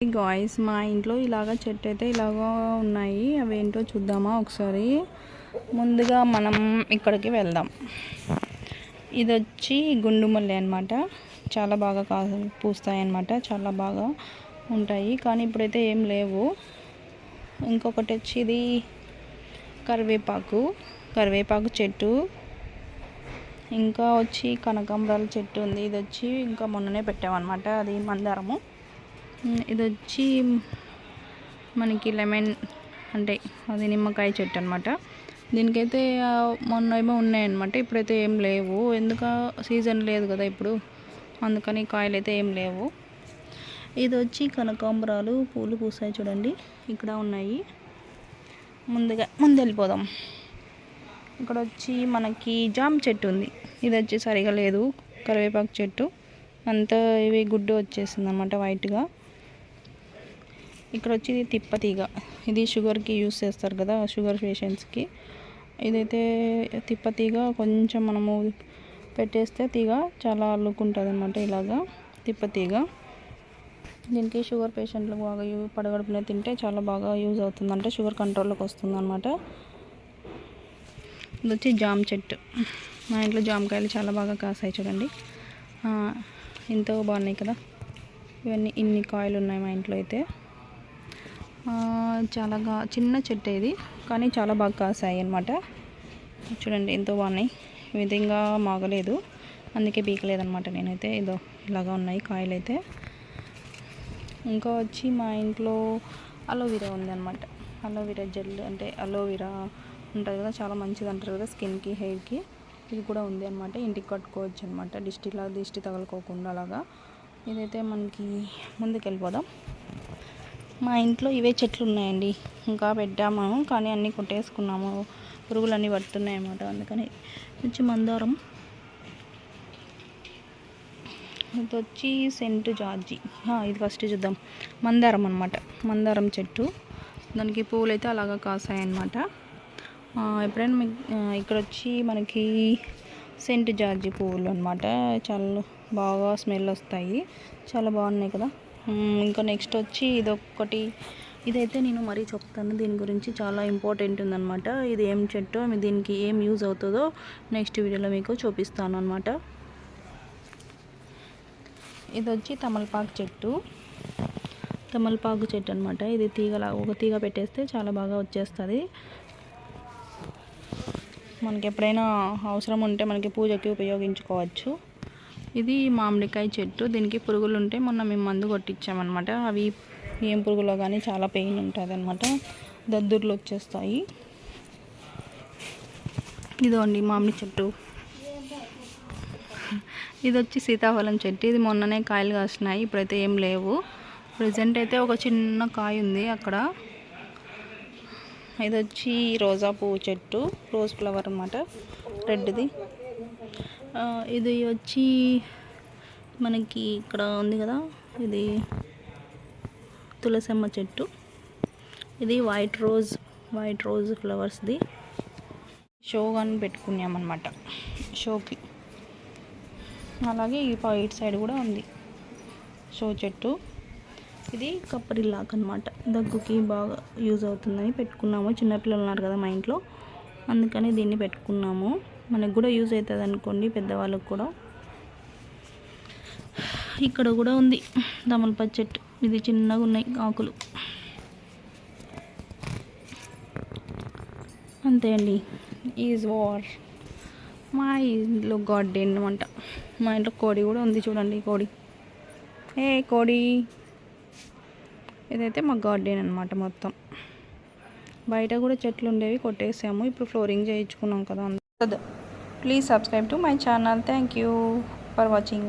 Guys మా ఇంట్లో ఇలాగ చెట్టు అయితే ఇలాగ ఉన్నాయి. అవి ఏంటో చూద్దామా ఒకసారి? ముందుగా మనం ఇక్కడికి వెళ్దాం. ఇది వచ్చి గుండుమల్లి అనమాట చాలా బాగా కా పూస్తాయి అనమాట చాలా బాగా ఉంటాయి. కానీ ఇప్పుడైతే ఏం లేవు. ఇంకొకటి వచ్చి ఇది కరివేపాకు కరివేపాకు చెట్టు. ఇంకా వచ్చి కనకాంబరాల చెట్టు ఉంది. ఇది వచ్చి ఇంకా మొన్ననే పెట్టామన్నమాట. అది మందారము. ఇది వచ్చి మనకి లెమన్ అంటే అది నిమ్మకాయ చెట్టు అనమాట దీనికైతే మొన్న ఏమో ఉన్నాయన్నమాట. ఇప్పుడైతే ఏం లేవు. ఎందుక సీజన్ లేదు కదా ఇప్పుడు. అందుకని కాయలు అయితే ఏం లేవు. ఇది వచ్చి కనకాంబరాలు పూలు పూసాయి చూడండి. ఇక్కడ ఉన్నాయి. ముందుగా ముందు వెళ్ళిపోదాం ఇక్కడ వచ్చి మనకి జామ చెట్టు ఉంది. ఇది వచ్చి సరిగా లేదు. కరివేపాకు చెట్టు. అంతా ఇవి గుడ్డు వచ్చేసింది అనమాట వైట్గా ఇక్కడ వచ్చి ఇది తిప్పతీగ. ఇది షుగర్కి యూస్ చేస్తారు కదా షుగర్ పేషెంట్స్కి. ఇదైతే తిప్పతీగ కొంచెం మనము పెట్టేస్తే తీగ చాలా అల్లుకుంటుంది అనమాట ఇలాగా తిప్పతీగ. దీనికి షుగర్ పేషెంట్లు బాగా యూ పడగడుపునే తింటే చాలా బాగా యూజ్ అవుతుంది అంటే షుగర్ కంట్రోల్లోకి వస్తుంది అనమాట ఇది వచ్చి జామ చెట్టు. మా ఇంట్లో జామకాయలు చాలా బాగా కాసాయి చూడండి. ఎంతో బాగున్నాయి కదా. ఇవన్నీ ఇన్ని కాయలు ఉన్నాయి మా ఇంట్లో అయితే. చాలా చిన్న చెట్టు ఇది కానీ చాలా బాగా కాసాయి అనమాట చూడండి ఎంతో బాగున్నాయి. ఈ విధంగా మాగలేదు. అందుకే పీకలేదనమాట నేనైతే. ఇదో ఇలాగా ఉన్నాయి కాయలు అయితే ఇంకా వచ్చి మా ఇంట్లో అలోవెరా ఉంది అనమాట అలోవెరా జెల్ అంటే అలోవెరా ఉంటుంది కదా చాలా మంచిది అంటారు కదా స్కిన్కి హెయిర్కి. ఇది కూడా ఉంది అనమాట ఇంటికి కట్టుకోవచ్చు అనమాట దిష్టిలా దిష్టి తగలుకోకుండా అలాగా. ఇదైతే మనకి ముందుకు వెళ్ళిపోదాం మా ఇంట్లో ఇవే చెట్లు ఉన్నాయండి. ఇంకా పెట్టాము కానీ అన్నీ కొట్టేసుకున్నాము. పురుగులు అన్నీ పడుతున్నాయి అన్నమాట అందుకని వచ్చి మందారం. ఇది వచ్చి సెంట్ జార్జి. ఇది ఫస్ట్ చూద్దాం. మందారం అనమాట మందారం చెట్టు. దానికి పువ్వులు అయితే అలాగా కాసాయి అనమాట ఎప్పుడైనా ఇక్కడ వచ్చి మనకి సెంట్ జార్జి పువ్వులు అనమాట చాలా బాగా స్మెల్ వస్తాయి. చాలా బాగున్నాయి కదా. ఇంకా నెక్స్ట్ వచ్చి ఇదొక్కటి. ఇదైతే నేను మరీ చెప్తాను దీని గురించి చాలా ఇంపార్టెంట్ ఉందన్నమాట. ఇది ఏం చెట్టు దీనికి ఏం యూజ్ అవుతుందో నెక్స్ట్ వీడియోలో మీకు చూపిస్తాను అనమాట ఇది వచ్చి తమలపాకు చెట్టు. తమలపాకు చెట్టు అనమాట ఇది తీగలా ఒక తీగ పెట్టేస్తే చాలా బాగా వచ్చేస్తుంది. మనకి ఎప్పుడైనా అవసరం ఉంటే మనకి పూజకి ఉపయోగించుకోవచ్చు. ఇది మామిడికాయ చెట్టు. దీనికి పురుగులు ఉంటే మొన్న మేము మందు కొట్టించామన్నమాట. అవి ఏం పురుగులో కానీ చాలా పెయిన్ ఉంటుంది అనమాట దద్దుర్లు వచ్చేస్తాయి. ఇదోండి మామిడి చెట్టు. ఇది వచ్చి సీతాఫలం చెట్టు. ఇది మొన్ననే కాయలు కాసినాయి. ఇప్పుడైతే ఏం లేవు. ప్రజెంట్ అయితే ఒక చిన్న కాయ ఉంది అక్కడ. ఇది వచ్చి రోజా పువ్వు చెట్టు. రోజ్ ఫ్లవర్ అనమాట రెడ్ది. ఇది వచ్చి మనకి ఇక్కడ ఉంది కదా ఇది తులసమ్మ చెట్టు. ఇది వైట్ రోజ్ వైట్ రోజ్ ఫ్లవర్స్ది షో కానీ పెట్టుకున్నామన్నమాట షోకి అలాగే ఈ ఇటు సైడ్ కూడా ఉంది షో చెట్టు. ఇది కప్పరి లాక్ అనమాట దగ్గుకి బాగా యూజ్ అవుతుందని పెట్టుకున్నాము. చిన్నపిల్లలు ఉన్నారు కదా మా ఇంట్లో అందుకని దీన్ని పెట్టుకున్నాము. మనకు కూడా యూజ్ అవుతుంది అనుకోండి పెద్దవాళ్ళకు కూడా. ఇక్కడ కూడా ఉంది తమలపాకు చెట్టు. ఇది చిన్నగా ఉన్నాయి ఆకులు. అంతే అండి ఈజ్ వార్ మా ఇంట్లో గార్డెన్ అనమాట మా ఇంట్లో కోడి కూడా ఉంది చూడండి కోడి. ఏ కోడి? ఇదైతే మా గార్డెన్ అనమాట మొత్తం. బయట కూడా చెట్లు ఉండేవి కొట్టేసాము. ఇప్పుడు ఫ్లోరింగ్ చేయించుకున్నాం కదా please subscribe to my channel. Thank you for watching.